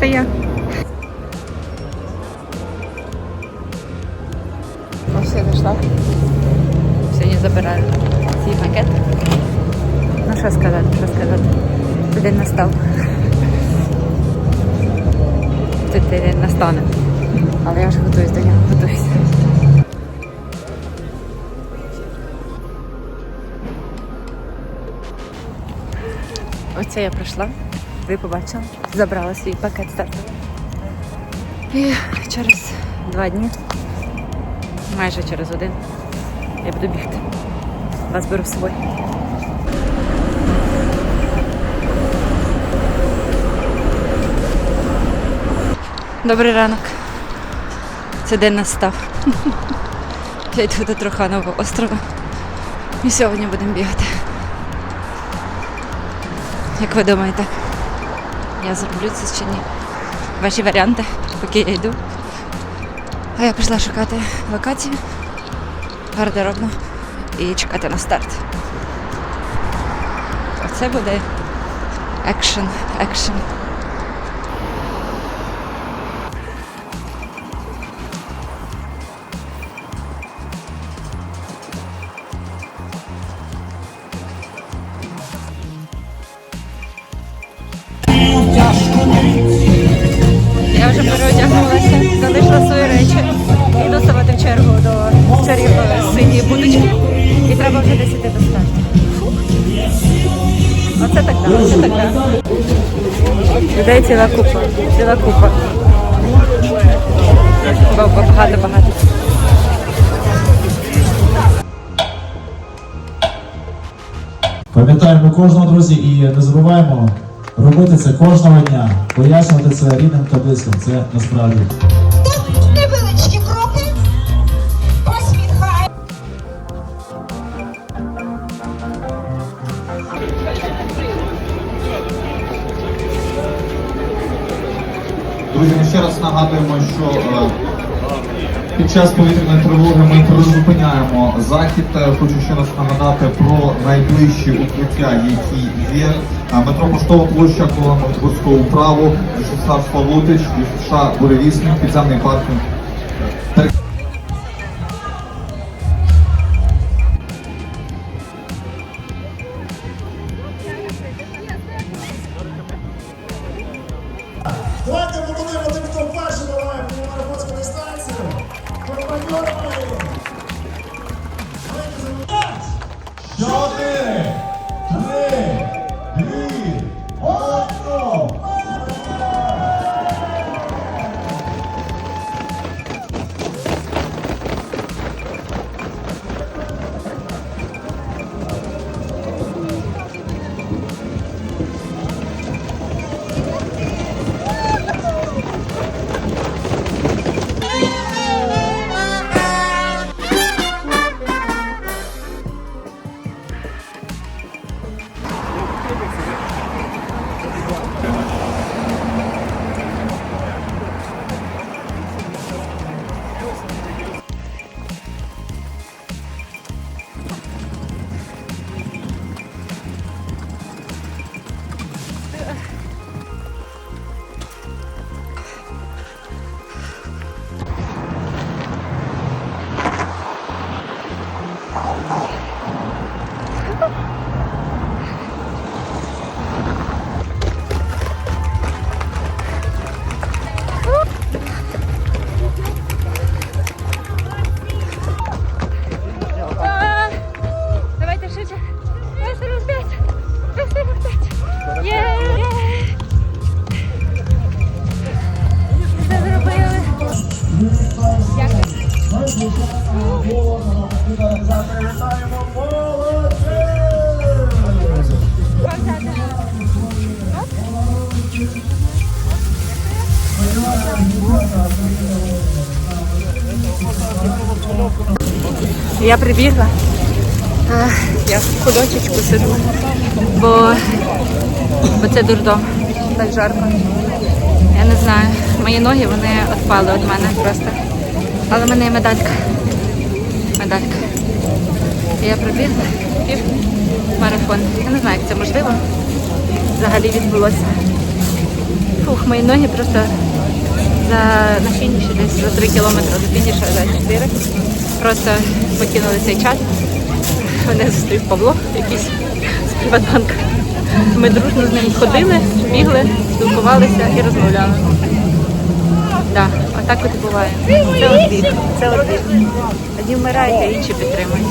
це я. Ось я дійшла. Сьогодні забираю свій пакет. Ну що сказати, що сказати. Цей день настав. Цей день настане. Але я вже готуюсь до нього, готуюсь. Оце я прийшла, ви побачили, забрала свій пакет стартовий. І через два дні, майже через один, я буду бігти. Вас беру з собою. Добрий ранок. Це день настав. Я йду до Труханового острова. І сьогодні будемо бігати. Як ви думаєте, я зроблю це чи ні? Ваші варіанти, поки я йду. А я пішла шукати локацію гардеробну і чекати на старт. Оце буде екшен, екшен. Переодягнулася, залишила свої речі. Іду ставати в чергу до чарівної синьої будочки. І треба вже десь іти до старту. Оце так, да, оце так. да. Людей ціла купа, ціла купа. Ба- ба- Багато, багато. Пам'ятаємо кожного, друзі, і не забуваємо робити це кожного дня, пояснювати це рідним та близьким. Це насправді. невеличкі кроки. Посміхай. Друзі, ми ще раз нагадуємо, що е, під час повітряної тривоги ми призупиняємо захід. Хочу ще раз нагадати про найближчі укриття, які є. Метро Поштова площа, колона Новобурського управу, СССР Славутич, США Буревісник, підземний паркінг. Дати. Я прибігла. Я в кудочечку сиджу, бо, бо це дурдом. Так жарко. Я не знаю. Мої ноги вони відпали від мене просто. Але в мене є медалька. Медалька. Я прибігла пів марафон. Я не знаю, як це можливо. Взагалі відбулося. Ух, мої ноги просто за, на фініші десь за 3 кілометри до фініша за 4. Просто покинули цей чат. Мене зустрів Павло якийсь з Приватбанка. Ми дружно з ним ходили, бігли, спілкувалися і розмовляли. Так, отак от буває. Це от біг. Це біг. Одні вмирають, а інші підтримують.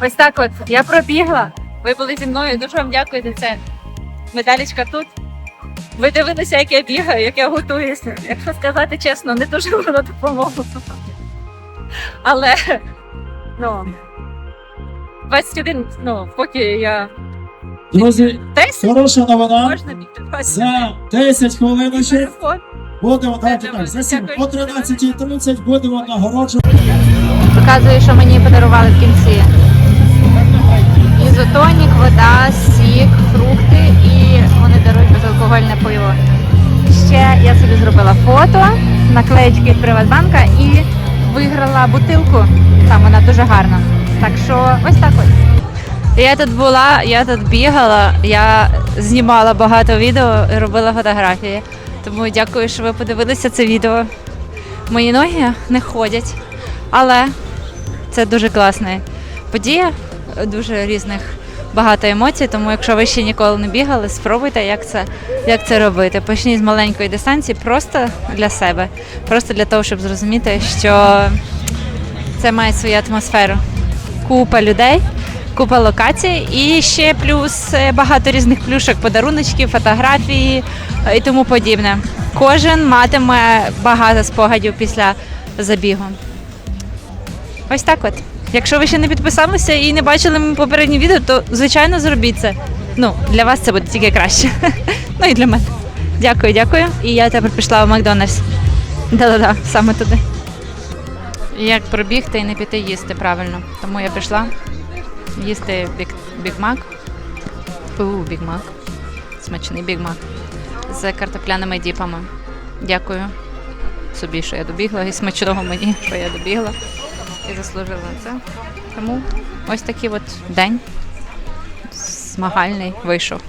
Ось так от. Я пробігла. Ви були зі мною. Дуже вам дякую за це. Медалічка тут. Ви дивилися, як я бігаю, як я готуюся. Якщо сказати чесно, не дуже воно допомогло. Але ну 21, ну, поки я Друзі, 10, хороша новина. можна бігти 20. За 10 хвилиночок Марафон. будемо давайте так. За сім о 13.30 будемо нагороджувати. Показую, що мені подарували в кінці. Ізотонік, вода, сік, фрукти і вони дарують безалкогольне пиво. Ще я собі зробила фото, наклеєчки від Приватбанка і виграла бутилку. Там вона дуже гарна. Так що ось так ось. Я тут була, я тут бігала, я знімала багато відео і робила фотографії. Тому дякую, що ви подивилися це відео. Мої ноги не ходять, але це дуже класна подія, дуже різних багато емоцій. Тому, якщо ви ще ніколи не бігали, спробуйте, як це, як це робити. Почніть з маленької дистанції, просто для себе, просто для того, щоб зрозуміти, що це має свою атмосферу. Купа людей, купа локацій і ще плюс е, багато різних плюшок, подаруночків, фотографії е, і тому подібне. Кожен матиме багато спогадів після забігу. Ось так от. Якщо ви ще не підписалися і не бачили мої попередні відео, то звичайно зробіть це. Ну, для вас це буде тільки краще. ну і для мене. Дякую, дякую. І я тепер пішла в Макдональдс. Да-да-да, саме туди. Як пробігти і не піти їсти правильно. Тому я пішла їсти біг, бігмак. У, бігмак. Смачний бігмак. З картопляними діпами. Дякую собі, що я добігла, і смачного мені, що я добігла і заслужила це. Тому ось такий от день змагальний вийшов.